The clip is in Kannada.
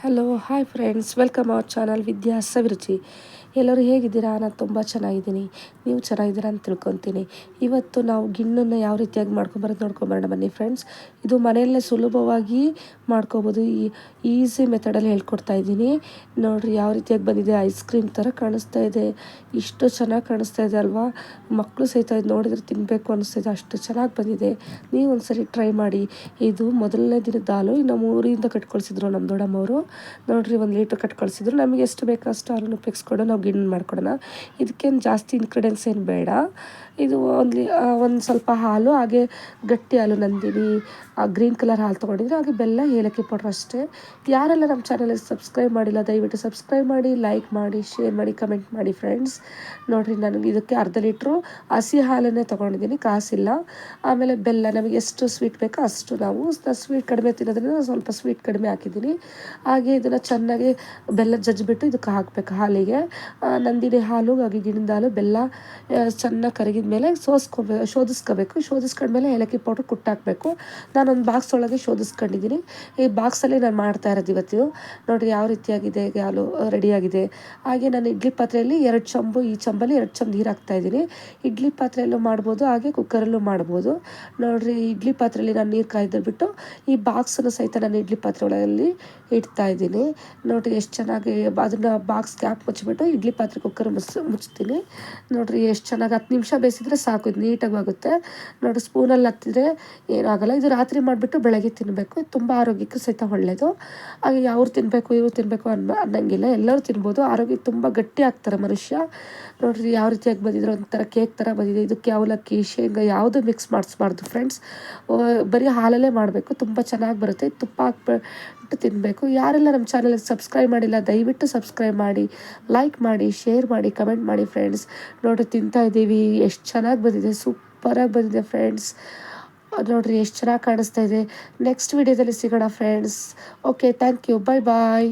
hello hi friends welcome our channel Vidya Saviruchi ಎಲ್ಲರೂ ಹೇಗಿದ್ದೀರಾ? ನಾನು ತುಂಬ ಚೆನ್ನಾಗಿದ್ದೀನಿ. ನೀವು ಚೆನ್ನಾಗಿದ್ದೀರಾ ಅಂತ ತಿಳ್ಕೊತೀನಿ. ಇವತ್ತು ನಾವು ಗಿಣ್ಣನ್ನು ಯಾವ ರೀತಿಯಾಗಿ ಮಾಡ್ಕೊಂಬರೋದು ನೋಡ್ಕೊಂಬರೋಣ ಬನ್ನಿ ಫ್ರೆಂಡ್ಸ್ ಇದು ಮನೆಯಲ್ಲೇ ಸುಲಭವಾಗಿ ಮಾಡ್ಕೋಬೋದು. ಈ ಈಸಿ ಮೆಥಡಲ್ಲಿ ಹೇಳ್ಕೊಡ್ತಾ ಇದ್ದೀನಿ. ನೋಡಿರಿ ಯಾವ ರೀತಿಯಾಗಿ ಬಂದಿದೆ. ಐಸ್ ಕ್ರೀಮ್ ಥರ ಕಾಣಿಸ್ತಾ ಇದೆ. ಇಷ್ಟು ಚೆನ್ನಾಗಿ ಕಾಣಿಸ್ತಾ ಇದೆ ಅಲ್ವಾ? ಮಕ್ಕಳು ಸಹಿತ ಇದು ನೋಡಿದ್ರೆ ತಿನ್ನಬೇಕು ಅನಿಸ್ತಿದೆ ಅಷ್ಟು ಚೆನ್ನಾಗಿ ಬಂದಿದೆ. ನೀವು ಒಂದ್ಸರಿ ಟ್ರೈ ಮಾಡಿ. ಇದು ಮೊದಲನೇ ದಿನದ ಹಾಲು. ನಮ್ಮ ಊರಿಂದ ಕಟ್ಕೊಳ್ಸಿದ್ರು ನಮ್ಮ ದೊಡ್ಡಮ್ಮವರು ನೋಡಿರಿ ಒಂದು ಲೀಟ್ರ್ ಕಟ್ಕೊಳ್ಸಿದ್ರು. ನಮಗೆ ಎಷ್ಟು ಬೇಕೋ ಅಷ್ಟು ಹಾಲನ್ನು ಉಪಯೋಗಿಸ್ಕೊಂಡು ನಾವು ಗಿಣ್ಣು ಮಾಡ್ಕೊಡೋಣ. ಇದಕ್ಕೇನು ಜಾಸ್ತಿ ಇನ್ಗ್ರೀಡಿಯೆಂಟ್ಸ್ ಏನು ಬೇಡ. ಇದು ಒಂದು ಒಂದು ಸ್ವಲ್ಪ ಹಾಲು, ಹಾಗೆ ಗಟ್ಟಿ ಹಾಲು ನಂದಿನಿ ಗ್ರೀನ್ ಕಲರ್ ಹಾಲು ತೊಗೊಂಡಿದ್ರೆ ಹಾಗೆ ಬೆಲ್ಲ, ಏಲಕ್ಕಿ ಪೌಡ್ರ್ ಅಷ್ಟೇ. ಯಾರೆಲ್ಲ ನಮ್ಮ ಚಾನಲಿಗೆ ಸಬ್ಸ್ಕ್ರೈಬ್ ಮಾಡಿಲ್ಲ, ದಯವಿಟ್ಟು ಸಬ್ಸ್ಕ್ರೈಬ್ ಮಾಡಿ ಲೈಕ್ ಮಾಡಿ ಶೇರ್ ಮಾಡಿ ಕಮೆಂಟ್ ಮಾಡಿ ಫ್ರೆಂಡ್ಸ್ ನೋಡಿರಿ ನನಗೆ ಇದಕ್ಕೆ ಅರ್ಧ ಲೀಟ್ರು ಹಸಿ ಹಾಲನ್ನೇ ತೊಗೊಂಡಿದ್ದೀನಿ, ಕಾಸಿಲ್ಲ. ಆಮೇಲೆ ಬೆಲ್ಲ, ನಮಗೆ ಎಷ್ಟು ಸ್ವೀಟ್ ಬೇಕೋ ಅಷ್ಟು ನಾವು ಸ್ವೀಟ್ ಕಡಿಮೆ ತಿನ್ನೋದ್ರಿಂದ ಸ್ವಲ್ಪ ಸ್ವೀಟ್ ಕಡಿಮೆ ಹಾಕಿದ್ದೀನಿ. ಹಾಗೆ ಇದನ್ನು ಚೆನ್ನಾಗಿ ಬೆಲ್ಲ ಜಜ್ಜಿಬಿಟ್ಟು ಇದಕ್ಕೆ ಹಾಕಬೇಕು ಹಾಲಿಗೆ. ನಂದಿನಿ ಹಾಲು, ಹಾಗೆ ಗಿಣದ ಹಾಲು, ಬೆಲ್ಲ ಚೆನ್ನಾಗಿ ಕರಗಿದ ಮೇಲೆ ಸೋಸ್ಕೋಬೇಕು ಶೋಧಿಸ್ಕೋಬೇಕು. ಶೋಧಿಸ್ಕೊಂಡ್ಮೇಲೆ ಏಲಕ್ಕಿ ಪೌಡ್ರ್ ಕುಟ್ಟಾಕಬೇಕು. ನಾನೊಂದು ಬಾಕ್ಸ್ ಒಳಗೆ ಶೋಧಿಸ್ಕೊಂಡಿದ್ದೀನಿ ಈ ಬಾಕ್ಸಲ್ಲಿ ನಾನು ಮಾಡ್ತಾ ಇರೋದು ಇವತ್ತು. ನೋಡಿರಿ ಯಾವ ರೀತಿಯಾಗಿದೆ ಹಾಲು ರೆಡಿಯಾಗಿದೆ ಹಾಗೆ ನಾನು ಇಡ್ಲಿ ಪಾತ್ರೆಯಲ್ಲಿ ಎರಡು ಚಂಬು, ಈ ಚಂಬಲ್ಲಿ ಎರಡು ಚಂಬು ನೀರು ಹಾಕ್ತಾಯಿದ್ದೀನಿ ಇಡ್ಲಿ ಪಾತ್ರೆಯಲ್ಲೂ ಮಾಡ್ಬೋದು, ಹಾಗೆ ಕುಕ್ಕರಲ್ಲೂ ಮಾಡ್ಬೋದು. ನೋಡಿರಿ ಇಡ್ಲಿ ಪಾತ್ರೆಯಲ್ಲಿ ನಾನು ನೀರು ಕಾಯ್ದು ಬಿಟ್ಟು ಈ ಬಾಕ್ಸನ್ನು ಸಹಿತ ನಾನು ಇಡ್ಲಿ ಪಾತ್ರೆ ಒಳಗಲ್ಲಿ ಇಡ್ತಾ ಇದ್ದೀನಿ. ನೋಡಿರಿ, ಎಷ್ಟು ಚೆನ್ನಾಗಿ ಅದನ್ನು ಬಾಕ್ಸ್ ಕ್ಯಾಪ್ ಮುಚ್ಚಿಬಿಟ್ಟು ಇಡ್ಲಿ ಪಾತ್ರೆ ಕುಕ್ಕರ್ ಮುಸ್, ಮುಚ್ತೀನಿ. ನೋಡಿರಿ ಎಷ್ಟು ಚೆನ್ನಾಗಿ ಹತ್ತು ನಿಮಿಷ ಬೇಯಿಸಿದ್ರೆ ಸಾಕು, ಇದು ನೀಟಾಗಿ ಆಗುತ್ತೆ. ನೋಡಿ ಸ್ಪೂನಲ್ಲಿ ಹತ್ತಿದ್ರೆ ಏನಾಗಲ್ಲ ಇದು ರಾತ್ರಿ ಮಾಡಿಬಿಟ್ಟು ಬೆಳಗ್ಗೆ ತಿನ್ನಬೇಕು ತುಂಬ ಆರೋಗ್ಯಕ್ಕೆ ಸಹಿತ ಒಳ್ಳೆಯದು ಹಾಗೆ ಅವ್ರು ತಿನ್ನಬೇಕು ಇವ್ರು ತಿನ್ನಬೇಕು ಅನ್ನೋ ಅನ್ನಂಗಿಲ್ಲ. ಎಲ್ಲರೂ ತಿನ್ಬೋದು. ಆರೋಗ್ಯ ತುಂಬ ಗಟ್ಟಿ ಆಗ್ತಾರೆ ಮನುಷ್ಯ. ನೋಡ್ರಿ ಯಾವ ರೀತಿಯಾಗಿ ಬಂದಿದ್ರೆ ಒಂಥರ ಕೇಕ್ ಥರ ಬಂದಿದೆ. ಇದಕ್ಕೆ ಅವಲಕ್ಕಿ, ಶೇಂಗಾ ಯಾವುದು ಮಿಕ್ಸ್ ಮಾಡಿಸ್ಬಾರ್ದು ಫ್ರೆಂಡ್ಸ್ ಬರೀ ಹಾಲಲ್ಲೇ ಮಾಡಬೇಕು. ತುಂಬ ಚೆನ್ನಾಗಿ ಬರುತ್ತೆ. ತುಪ್ಪ ಹಾಕ್ಬಿಟ್ಟು ತಿನ್ನಬೇಕು ಯಾರೆಲ್ಲ ನಮ್ಮ ಚಾನಲ್ಗೆ ಸಬ್ಸ್ಕ್ರೈಬ್ ಮಾಡಿಲ್ಲ, ದಯವಿಟ್ಟು ಸಬ್ಸ್ಕ್ರೈಬ್ ಮಾಡಿ. ಲೈಕ್ ಮಾಡಿ. ಶೇರ್ ಮಾಡಿ ಕಮೆಂಟ್ ಮಾಡಿ ಫ್ರೆಂಡ್ಸ್ ನೋಡಿ ತಿಂತಾ ಇದ್ದೀವಿ. ಎಷ್ಟು ಚೆನ್ನಾಗಿ ಬಂದಿದೆ. ಸೂಪರಾಗಿ ಬಂದಿದೆ ಫ್ರೆಂಡ್ಸ್ ನೋಡ್ರಿ, ಎಷ್ಟು ಚೆನ್ನಾಗಿ ಕಾಣಿಸ್ತಾ ಇದೆ. ನೆಕ್ಸ್ಟ್ ವಿಡಿಯೋದಲ್ಲಿ ಸಿಗೋಣ friends okay thank you bye bye